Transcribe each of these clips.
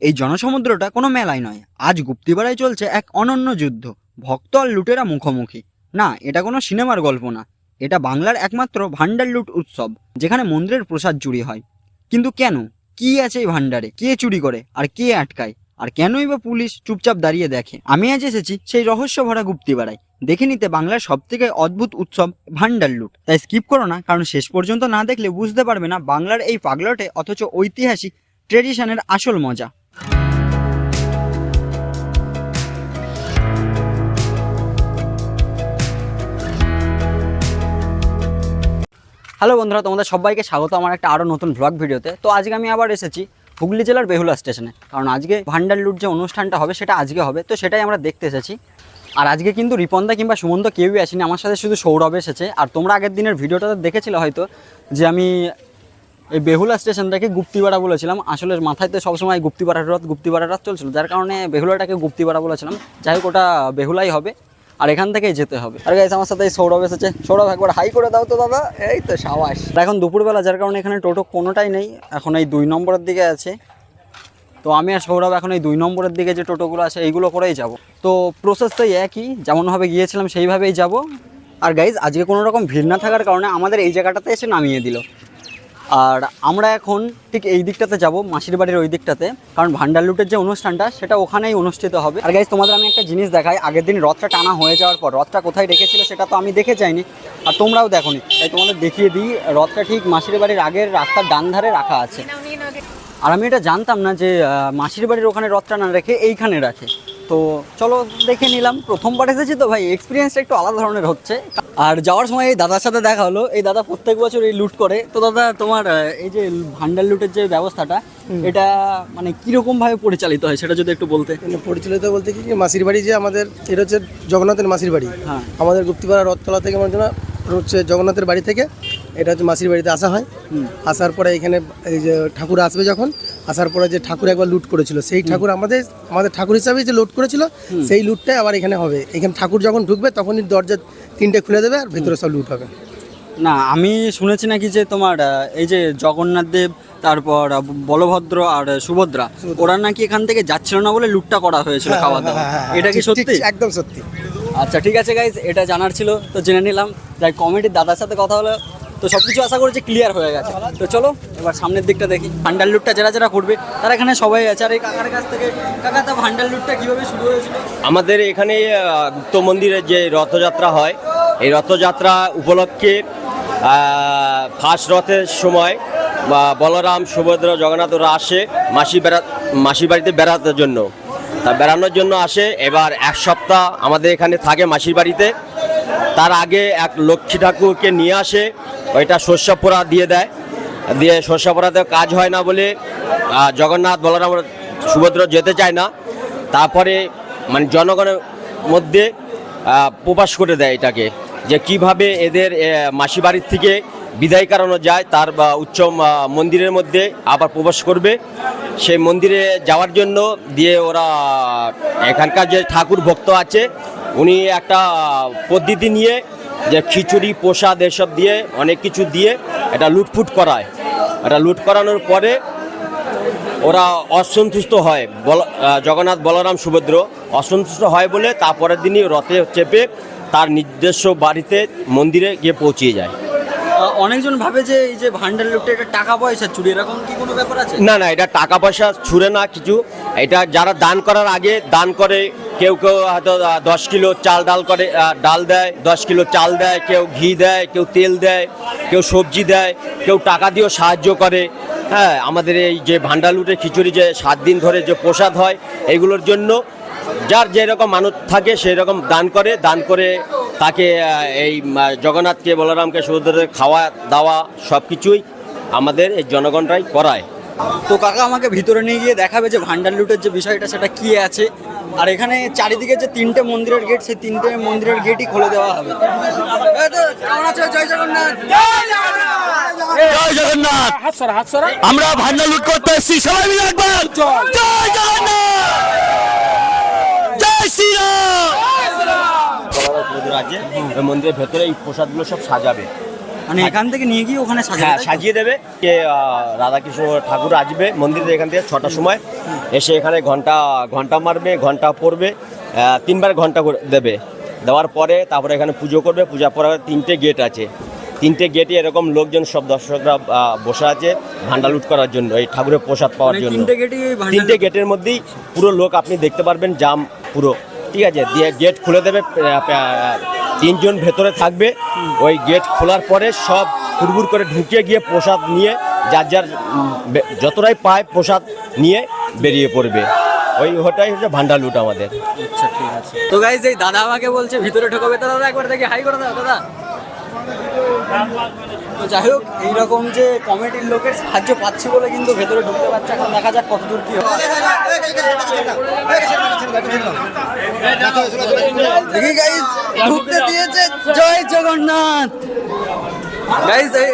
এই জনসমুদ্রটা কোনো মেলায় নয়। আজ গুপ্তিপাড়ায় চলছে এক অনন্য যুদ্ধ। ভক্ত আর লুটেরা মুখোমুখি। না, এটা কোনো সিনেমার গল্প না। এটা বাংলার একমাত্র ভান্ডার লুট উৎসব, যেখানে মন্দিরের প্রসাদ চুরি হয়। কিন্তু কেন? কি আছে এই ভান্ডারে কে চুরি করে? আর কে আটকায়? আর কেনই বা পুলিশ চুপচাপ দাঁড়িয়ে দেখে? আমি আজ এসেছি সেই রহস্য ভরা গুপ্তিপাড়ায়। দেখে নিতে বাংলার সব থেকে অদ্ভুত উৎসব ভান্ডার লুট। তাই স্কিপ করো না, কারণ শেষ পর্যন্ত না দেখলে বুঝতে পারবে না বাংলার এই পাগলটে, অথচ ঐতিহাসিক, ট্রেডিশনের আসল মজা। হ্যালো বন্ধুরা, তোমাদের সবাইকে স্বাগত আমার একটা আরও নতুন ব্লগ ভিডিওতে। তো আজকে আমি আবার এসেছি হুগলি জেলার বেহুলা স্টেশনে। কারণ আজকে ভান্ডার লুট যে অনুষ্ঠানটা হবে, সেটা আজকে হবে। তো সেটাই আমরা দেখতে এসেছি। আর আজকে কিন্তু রিপন্দা কিংবা সুমন্ত কেউই আসেনি। আমার সাথে শুধু সৌরভ এসেছে। আর তোমরা আগের দিনের ভিডিওটাতে দেখেছিলে হয়তো যে আমি এই বেহুলা স্টেশনটাকে গুপ্তিপাড়া বলেছিলাম। আসলে মাথায় তো সবসময় গুপ্তিপাড়া রথ গুপ্তিপাড়া রথ চলছিল। যার কারণে বেহুলাটাকে গুপ্তিপাড়া বলেছিলাম। যাই হোক, ওটা বেহুলাই হবে, আর এখান থেকেই যেতে হবে। আর গাইস আমার সাথে এই সৌরভ এসেছে। সৌরভ, একবার হাই করে দাও তো দাদা এই তো সাবাস। এখন দুপুরবেলা, যার কারণে এখানে টোটো কোনোটাই নেই। এখন এই দুই নম্বরের দিকে আছে। তো আমি আর সৌরভ এখন এই দুই নম্বরের দিকে যে টোটোগুলো আছে, এইগুলো করেই যাব। তো প্রসেস তো একই, যেমনভাবে গিয়েছিলাম সেইভাবেই যাব। আর গাইজ আজকে কোনো রকম ভিড় না থাকার কারণে আমাদের এই জায়গাটাতে এসে নামিয়ে দিল। আর আমরা এখন ঠিক এই দিকটাতে যাব, মাসির বাড়ির ওই দিকটাতে, কারণ ভান্ডার লুটের যে অনুষ্ঠানটা, সেটা ওখানেই অনুষ্ঠিত হবে। আর গাইজ তোমাদের আমি একটা জিনিস দেখাই, আগের দিন রথটা টানা হয়ে যাওয়ার পর, রথটা কোথায় রেখেছিল সেটা তো আমি দেখে যাইনি, আর তোমরাও দেখোনি। তাই তোমাদের দেখিয়ে দিই, রথটা ঠিক মাসির বাড়ির আগের রাস্তার ডান ধারে রাখা আছে। আর আমি এটা জানতাম না যে মাসির বাড়ির ওখানে রথটা না রেখে এইখানে রাখে। তো চলো দেখে নিলাম, প্রথমবার এসেছি তো ভাই এক্সপিরিয়েন্সটা একটু আলাদা ধরনের হচ্ছে। আর যাওয়ার সময় এই দাদার সাথে দেখা হলো। এই দাদা প্রত্যেক বছর এই লুট করে। তো দাদা তোমার এই যে ভান্ডার লুটের যে ব্যবস্থাটা এটা মানে কীরকম ভাবে পরিচালিত হয় সেটা যদি একটু বলতে? মানে পরিচালিত বলতে কি মাসির বাড়ি যে আমাদের এটা হচ্ছে জগন্নাথের মাসির বাড়ি। হ্যাঁ। আমাদের গুপ্তিপাড়া রথতলা থেকে মানে হচ্ছে জগন্নাথের বাড়ি থেকে এটা হচ্ছে মাসির বাড়িতে আসা হয়। আসার পরে এখানে এই যে ঠাকুর আসবে যখন আসার পরে যে ঠাকুর একবার লুট করেছিল সেই ঠাকুর আমাদের আমাদের ঠাকুর হিসাবে যে লুট করেছিল সেই লুটটাই আবার এখানে হবে। এখানে ঠাকুর যখন ঢুকবে তখনই দরজা তিনটে খুলে দেবে আর ভিতরে সব লুট হবে। না আমি শুনেছি নাকি যে তোমার এই যে জগন্নাথ দেব তারপর বলভদ্র আর সুভদ্রা ওরা নাকি এখান থেকে যাচ্ছিল না বলে লুটটা করা হয়েছিল খাওয়া দাওয়া। হ্যাঁ, হ্যাঁ, হ্যাঁ, এটা কি সত্যি? একদম সত্যি। আচ্ছা ঠিক আছে গাইজ এটা জানার ছিল তো জেনে নিলাম। যাই কমেডির দাদার সাথে কথা হলো। তো সব কিছু আশা করছি ক্লিয়ার হয়ে গেছে। তো চলো, এবার সামনের দিকটা দেখি। ভান্ডার লুটটা যারা যারা করবে তারা এখানে সবাই আছে। আর এই কাকার কাছ থেকে, কাকা, তা ভান্ডার লুটটা কীভাবে শুরু হয়েছিল? আমাদের এখানে গুপ্ত মন্দিরের যে রথযাত্রা হয়, এই রথযাত্রা উপলক্ষে ফার্স্ট রথের সময় বলরাম, সুভদ্র, জগন্নাথ ওরা আসে মাসি বেড়া মাসির বাড়িতে বেড়াতে জন্য। তা বেড়ানোর জন্য আসে। এবার এক সপ্তাহ আমাদের এখানে থাকে মাসির বাড়িতে। তার আগে এক লক্ষ্মী ঠাকুরকে নিয়ে আসে। ওইটা শস্য পোড়া দিয়ে দেয়। দিয়ে শস্য পোড়াতে কাজ হয় না বলে জগন্নাথ বলরাম সুভদ্র যেতে চায় না। তারপরে মানে জনগণের মধ্যে প্রকাশ করে দেয় এটাকে। যে কীভাবে এদের মাসি বাড়ির থেকে বিদায় করানো যায়, তার উচ্চ মন্দিরের মধ্যে আবার প্রবেশ করবে। সেই মন্দিরে যাওয়ার জন্য দিয়ে ওরা, এখানকার যে ঠাকুর ভক্ত আছে, উনি একটা পদ্ধতি নিয়ে যে খিচুড়ি, প্রসাদ এসব দিয়ে, অনেক কিছু দিয়ে এটা লুটফুট করায়। এটা লুট করানোর পরে ওরা অসন্তুষ্ট হয়। বল জগন্নাথ বলরাম সুভদ্র অসন্তুষ্ট হয় বলে তারপরের দিনই রথে চেপে তার নিজস্ব বাড়িতে মন্দিরে গিয়ে পৌঁছিয়ে যায়। অনেকজন ভাবে যে এই যে ভান্ডার লুটটা এটা টাকা পয়সা চুরি, এরকম কি কোনো ব্যাপার আছে? না না, এটা টাকা পয়সা ছুড়ে না কিছু। এটা যারা দান করার আগে দান করে, কেউ কেউ হয়তো দশ কিলো চাল ডাল করে ডাল দেয়, দশ কিলো চাল দেয়, কেউ ঘি দেয়, কেউ তেল দেয়, কেউ সবজি দেয়, কেউ টাকা দিয়েও সাহায্য করে। হ্যাঁ আমাদের এই যে ভান্ডালুটে খিচুড়ি যে সাত দিন ধরে যে প্রসাদ হয় এইগুলোর জন্য যার যেরকম মানুষ থাকে সেই রকম দান করে দান করে তাকে এই জগন্নাথকে বলরামকে সুভদ্রাকে খাওয়া দাওয়া সব কিছুই আমাদের এই জনগণরাই করায়। তো কাকা আমাকে ভিতরে নিয়ে গিয়ে দেখাবে যে ভান্ডার লুটের যে বিষয়টা সেটা কি আছে? আর এখানে চারিদিকে যে তিনটে মন্দিরের গেট সেই তিনটে মন্দিরের গেটই খুলে দেওয়া হবে। আমরা ভান্ডার লুট করতে এসেছি সবাই মিলে একবার। জয় জগন্নাথ। আছে ওই মন্দিরের ভেতরে এই প্রসাদগুলো সব সাজাবে। মানে এখান থেকে নিয়ে গিয়ে ওখানে হ্যাঁ সাজিয়ে দেবে কে রাধাকৃষ্ণ ঠাকুর আসবে মন্দিরে এখান থেকে ছটার সময় এসে এখানে ঘণ্টা ঘণ্টা মারবে ঘণ্টা পড়বে তিনবার ঘণ্টা দেবে। দেওয়ার পরে তারপরে এখানে পুজো করবে পূজা পরে তিনটে গেট আছে। তিনটে গেটে এরকম লোকজন সব দর্শকরা বসে আছে ভান্ডা লুট করার জন্য এই ঠাকুরের প্রসাদ পাওয়ার মানে জন্য। তিনটে গেটের মধ্যেই পুরো লোক আপনি দেখতে পারবেন জাম পুরো। ঠিক আছে, দিয়ে গেট খুলে দেবে তিনজন ভেতরে থাকবে। ওই গেট খোলার পরে সব হুড়বুড় করে ঢুকিয়ে গিয়ে প্রসাদ নিয়ে, যার যার যতটাই পায় প্রসাদ নিয়ে বেরিয়ে পড়বে। ওই ওটাই হচ্ছে ভান্ডার লুট আমাদের। আচ্ছা তো গাইজ এই দাদা আমাকে বলছে, ভিতরে ঢোকাবে? তো দাদা, একবার দেখে, হাই করে দাও, দাদা। তো যাই হোক, এইরকম যে কমিটির লোকের সাহায্য পাচ্ছি বলে কিন্তু ভেতরে ঢুকতে পারছে এখন দেখা যাক কত দূর কি হয়। দেখি ঢুকতে দিয়েছে। জয় জগন্নাথ।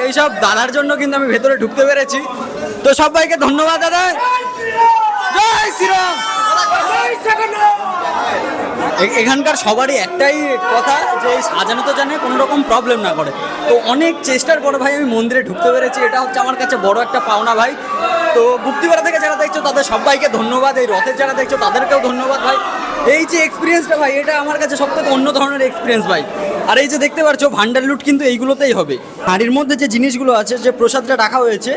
এইসব দাদার জন্য কিন্তু আমি ভেতরে ঢুকতে পেরেছি। তো সবাইকে ধন্যবাদ, দাদা। জয় শ্রীরাম। এখানকার সবারই একটাই কথা যে এই সাজানোতে জানে কোনো রকম প্রবলেম না করে। তো অনেক চেষ্টার পর ভাই আমি মন্দিরে ঢুকতে পেরেছি। এটা হচ্ছে আমার কাছে বড় একটা পাওনা ভাই। তো গুপ্তিপাড়া থেকে যারা দেখছ, তাদের সবাইকে ধন্যবাদ। এই রথের যারা দেখছ, তাদেরকেও ধন্যবাদ ভাই। এই যে এক্সপিরিয়েন্সটা ভাই, এটা আমার কাছে সব থেকে অন্য ধরনের এক্সপিরিয়েন্স ভাই। আর এই যে দেখতে পাচ্ছ ভান্ডার লুট কিন্তু এইগুলোতেই হবে। হাঁড়ির মধ্যে যে জিনিসগুলো আছে, যে প্রসাদটা রাখা হয়েছে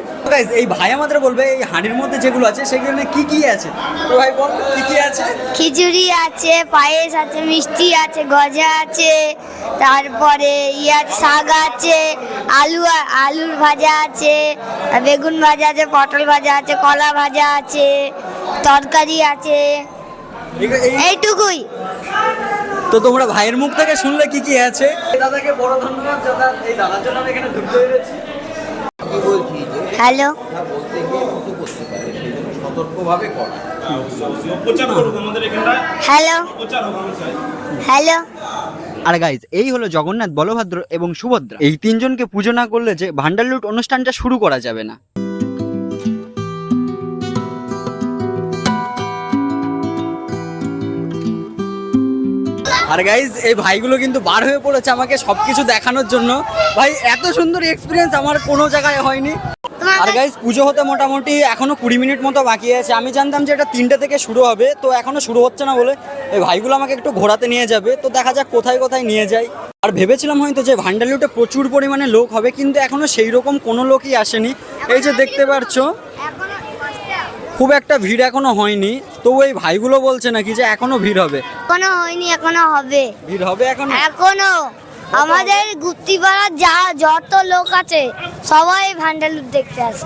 এই ভাই আমাদের বলবে, এই হাঁড়ির মধ্যে যেগুলো আছে সেখানে কি কি আছে? তো ভাই বল, কি কি আছে? খিচুড়ি আছে, পায়েস আছে, মিষ্টি আছে, গজা আছে, তারপরে ইয়ে শাক আছে, আলু আলুর ভাজা আছে, বেগুন ভাজা আছে, পটল ভাজা আছে, কলা ভাজা আছে, তরকারি আছে। এইটুকুই। তো তোমরা ভাইয়ের মুখ থেকে শুনলে কি কি আছে? দাদাকে বড় ধন্যবাদ দাদা এই দাদার জন্য আমি এখানে ঢুকতে পেরেছি। হ্যালো। হ্যালো। হ্যালো। আর গাইজ এই হলো জগন্নাথ বলভদ্র এবং সুভদ্রা। এই তিনজনকে পুজো না করলে যে ভান্ডার লুট অনুষ্ঠানটা শুরু করা যাবে না। আর গাইজ এই ভাইগুলো কিন্তু বার হয়ে পড়েছে আমাকে সবকিছু দেখানোর জন্য। ভাই এত সুন্দর এক্সপিরিয়েন্স আমার কোনো জায়গায় হয়নি। আর গাইজ পুজো হতে মোটামুটি এখনও কুড়ি মিনিট মতো বাকি আছে। আমি জানতাম যে এটা তিনটে থেকে শুরু হবে তো এখনও শুরু হচ্ছে না বলে এই ভাইগুলো আমাকে একটু ঘোরাতে নিয়ে যাবে। তো দেখা যাক কোথায় কোথায় নিয়ে যায় আর ভেবেছিলাম হয়তো যে ভান্ডালুটে প্রচুর পরিমাণে লোক হবে কিন্তু এখনও সেই রকম কোনো লোকই আসেনি। এই যে দেখতে পারছ। খুব একটা ভিড় এখনও হয়নি। তবু এই ভাইগুলো বলছে নাকি যে এখনও ভিড় হবে। এখনও হয়নি এখনও হবে। ভিড় হবে এখনও? এখনও। আমাদের গুপ্তিপাড়ার যা যত লোক আছে সবাই ভান্ডালুট দেখতে আসে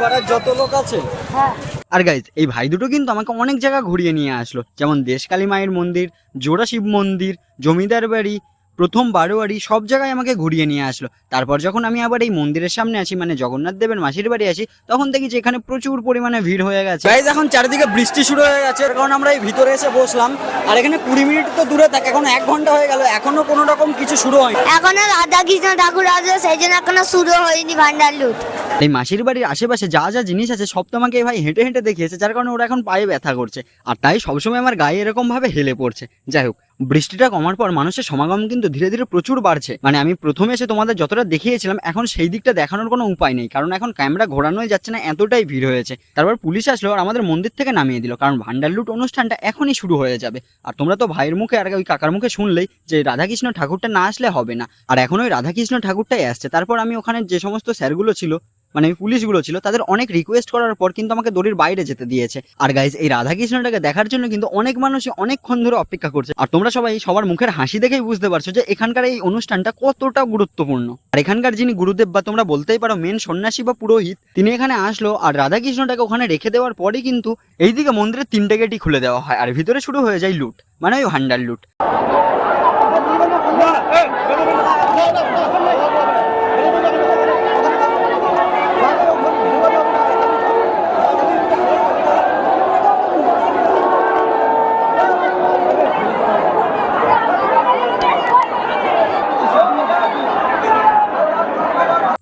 পাড়ার যত লোক আছে? হ্যাঁ। আর গাইজ এই ভাই দুটো কিন্তু আমাকে অনেক জায়গা ঘুরিয়ে নিয়ে আসলো। যেমন দেশকালী মায়ের মন্দির জোড়া শিব মন্দির জমিদার বাড়ি প্রথম বারোয়ারি সব জায়গায় আমাকে ঘুরিয়ে নিয়ে আসলো। তারপর যখন আমি আবার এই মন্দিরের সামনে আসি মানে জগন্নাথ দেবের মাসির বাড়ি আসি তখন দেখি যে এখানে প্রচুর পরিমাণে ভিড় হয়ে গেছে। গাইজ এখন চারিদিকে বৃষ্টি শুরু হয়ে গেছে এর কারণে আমরা এই ভিতরে এসে বসলাম। আর এখানে কুড়ি মিনিট তো দূরে থাকে এখন এক ঘণ্টা হয়ে গেল এখনও কোনো রকম কিছু শুরু হয়নি। এখনও রাধা কৃষ্ণ ঠাকুর আসবে সেই জন্য এখনও শুরু হয়নি ভান্ডার লুট। এই মাসির বাড়ির আশেপাশে যা যা জিনিস আছে সব তো আমাকে ভাই হেঁটে হেঁটে দেখিয়েছে যার কারণে ওরা এখন পায়ে ব্যথা করছে। আর তাই সবসময় আমার গায়ে এরকম ভাবে হেলে পড়ছে। যাই হোক বৃষ্টিটা কমার পর মানুষের সমাগম কিন্তু ধীরে ধীরে প্রচুর বাড়ছে। মানে আমি প্রথমে এসে তোমাদের যতটা দেখিয়েছিলাম, এখন সেই দিকটা দেখানোর কোনো উপায় নেই। কারণ এখন ক্যামেরা ঘোরানোই যাচ্ছে না, এতটাই ভিড় হয়েছে। তারপর পুলিশ আসলো, আর আমাদের মন্দির থেকে নামিয়ে দিল। কারণ ভান্ডার লুট অনুষ্ঠানটা এখনই শুরু হয়ে যাবে। আর তোমরা তো ভাইয়ের মুখে আর ওই কাকার মুখে শুনলেই যে রাধাকৃষ্ণ ঠাকুরটা না আসলে হবে না। আর এখন ওই রাধাকৃষ্ণ ঠাকুরটাই আসছে। তারপর আমি ওখানে যে সমস্ত স্যারগুলো ছিল মানে পুলিশগুলো ছিল, তাদের অনেক রিকোয়েস্ট করার পর কিন্তু আমাকে দড়ির বাইরে যেতে দিয়েছে। আর গাইজ এই রাধাকৃষ্ণটাকে দেখার জন্য কিন্তু অনেক মানুষই অনেকক্ষণ ধরে অপেক্ষা করছে। আর তোমরা সবাই সবার মুখের হাসি দেখেই বুঝতে পারছ যে এখানকার এই অনুষ্ঠানটা কতটা গুরুত্বপূর্ণ। আর এখানকার যিনি গুরুদেব বা তোমরা বলতেই পারো মেন সন্ন্যাসী বা পুরোহিত, তিনি এখানে আসলো আর রাধাকৃষ্ণটাকে ওখানে রেখে দেওয়ার পরই কিন্তু এইদিকে মন্দিরের তিনটে গেটই খুলে দেওয়া হয়। আর ভিতরে শুরু হয়ে যায় লুট মানে ওই হান্ডার লুট।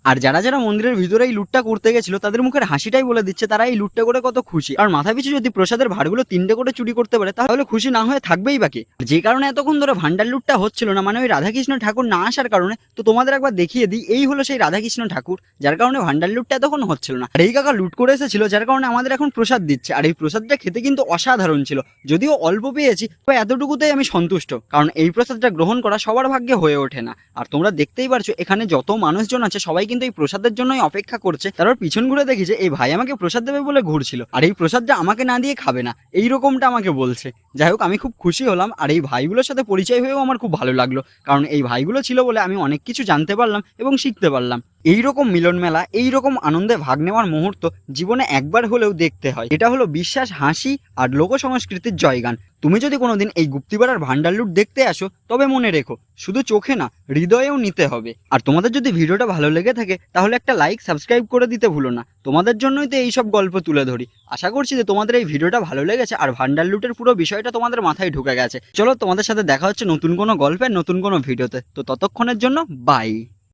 আর যারা যারা মন্দিরের ভিতরে এই লুটটা করতে গেছিল, তাদের মুখের হাসিটাই বলে দিচ্ছে, তারা এই লুটটা করে কত খুশি। আর মাথা পিছু যদি প্রসাদের ভাড়গুলো তিনটে করে চুরি করতে পারে, তাহলে খুশি না হয়ে থাকবেই বাকি যে কারণে এতক্ষণ ধরে ভান্ডার লুটটা হচ্ছিল না মানে ওই রাধাকৃষ্ণ ঠাকুর না আসার কারণে, তো তোমাদের একবার দেখিয়ে দিই, এই হলো সেই রাধাকৃষ্ণ ঠাকুর, যার কারণে ভান্ডার লুটটা এতক্ষণ হচ্ছিল না। আর এই কাকা লুট করে এসেছিল, যার কারণে আমাদের এখন প্রসাদ দিচ্ছে। আর এই প্রসাদটা খেতে কিন্তু অসাধারণ ছিল। যদিও অল্প পেয়েছি তবে এতটুকুতেই আমি সন্তুষ্ট, কারণ এই প্রসাদটা গ্রহণ করা সবার ভাগ্যে হয়ে ওঠে না। আর তোমরা দেখতেই পারছ, এখানে যত মানুষজন আছে সবাই কিন্তু এই প্রসাদের জন্যই অপেক্ষা করছে। তারপর পিছন ঘুরে দেখি যে, এই ভাই আমাকে প্রসাদ দেবে বলে ঘুরছিল। আর এই প্রসাদটা আমাকে না দিয়ে খাবে না। এই রকমটা আমাকে বলছে। যাই হোক, আমি খুব খুশি হলাম। আর এই ভাইগুলোর সাথে পরিচয় হয়েও আমার খুব ভালো লাগল। কারণ এই ভাইগুলো ছিল বলে আমি অনেক কিছু জানতে পারলাম এবং শিখতে পারলাম। এই রকম মিলন মেলা এই রকম আনন্দে ভাগ নেওয়ার মুহূর্ত জীবনে একবার হলেও দেখতে হয়। এটা হলো বিশ্বাস, হাসি আর লোক সংস্কৃতির জয়গান। তুমি যদি কোনোদিন এই গুপ্তিপাড়ার ভান্ডার লুট দেখতে আসো, তবে মনে রেখো, শুধু চোখে না, হৃদয়েও নিতে হবে। আর তোমাদের যদি ভিডিওটা ভালো লেগে থাকে, তাহলে একটা লাইক সাবস্ক্রাইব করে দিতে ভুলো না। তোমাদের জন্যই তো এইসব গল্প তুলে ধরি। আশা করছি যে তোমাদের এই ভিডিওটা ভালো লেগেছে আর ভান্ডার লুটের পুরো বিষয়টা তোমাদের মাথায় ঢুকে গেছে। চলো তোমাদের সাথে দেখা হচ্ছে নতুন কোনো গল্পের নতুন কোনো ভিডিওতে। তো ততক্ষণের জন্য বাই